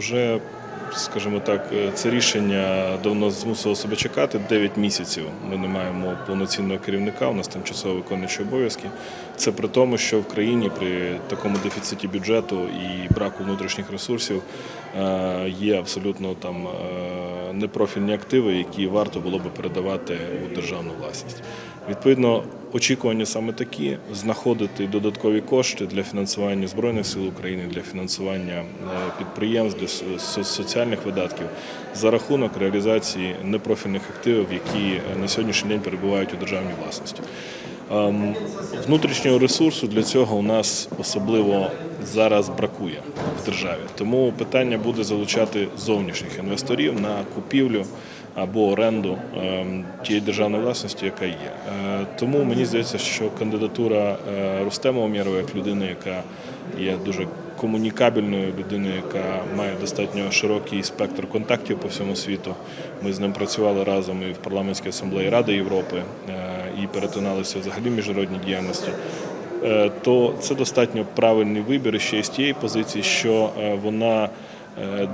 вже, скажімо так, е, це рішення давно змусило себе чекати. 9 місяців ми не маємо повноцінного керівника, у нас тимчасово виконуючі обов'язки. Це при тому, що в країні при такому дефіциті бюджету і браку внутрішніх ресурсів е, є абсолютно там е, непрофільні активи, які варто було би передавати у державну власність. Відповідно, очікування саме такі знаходити додаткові кошти для фінансування збройних сил України, для фінансування е, підприємств, для со- со- соціальних видатків за рахунок реалізації непрофільних активів, які е, на сьогоднішній день перебувають у державній власності. Ем, Внутрішнього ресурсу для цього у нас особливо зараз бракує в державі. Тому питання буде залучати зовнішніх інвесторів на купівлю або оренду ем, тієї державної власності, яка є. Е, Тому мені здається, що кандидатура е, Рустема Омєрова як людини, яка є дуже комунікабельною людиною, яка має достатньо широкий спектр контактів по всьому світу. Ми з ним працювали разом і в парламентській асамблеї Ради Європи е, і перетиналися взагалі в міжнародній діяльності. Е, То це достатньо правильний вибір ще з тієї позиції, що е, вона е,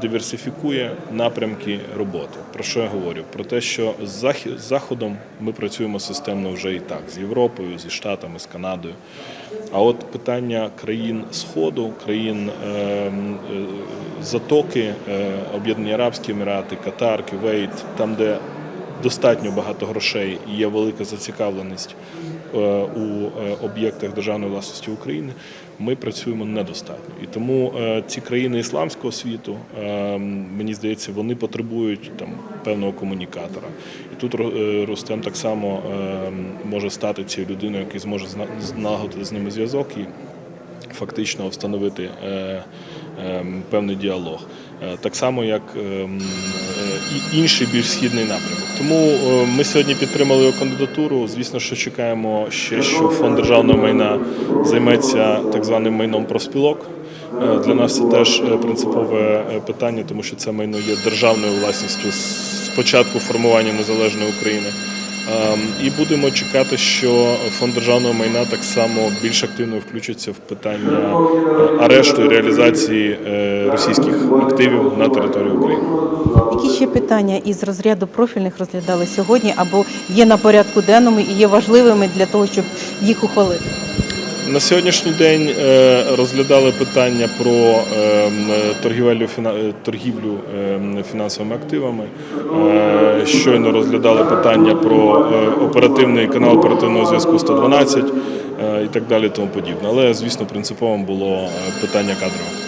диверсифікує напрямки роботи. Про що я говорю? Про те, що з Заходом ми працюємо системно вже і так, з Європою, зі Штатами, з Канадою. А от питання країн Сходу, країн е, е, Затоки, е, Об'єднані Арабські Емірати, Катар, Кювейт, там, де достатньо багато грошей і є велика зацікавленість е, у е, об'єктах державної власності України, ми працюємо недостатньо. І тому е, ці країни ісламського світу, мені здається, вони потребують там певного комунікатора. І тут Рустем так само може стати цією людиною, який зможе налагодити з ними зв'язок і фактично встановити певний діалог. Так само, як е, м, е, і інший більш східний напрямок. Тому е, ми сьогодні підтримали його кандидатуру. Звісно, що чекаємо ще, що фонд державного майна займеться так званим майном профспілок. Е, Для нас це теж е, принципове питання, тому що це майно є державною власністю з початку формування незалежної України. Ем, І будемо чекати, що фонд державного майна так само більш активно включиться в питання е, арешту і реалізації е, російських активів на території України. Які ще питання із розряду профільних розглядали сьогодні або є на порядку денному і є важливими для того, щоб їх ухвалити? На сьогоднішній день е, розглядали питання про ем, торгівлю, е, торгівлю ем, фінансовими активами. Е, Щойно розглядали питання про оперативний канал оперативного зв'язку 112 е, і так далі, тому подібне. Але, звісно, принциповим було питання кадрове.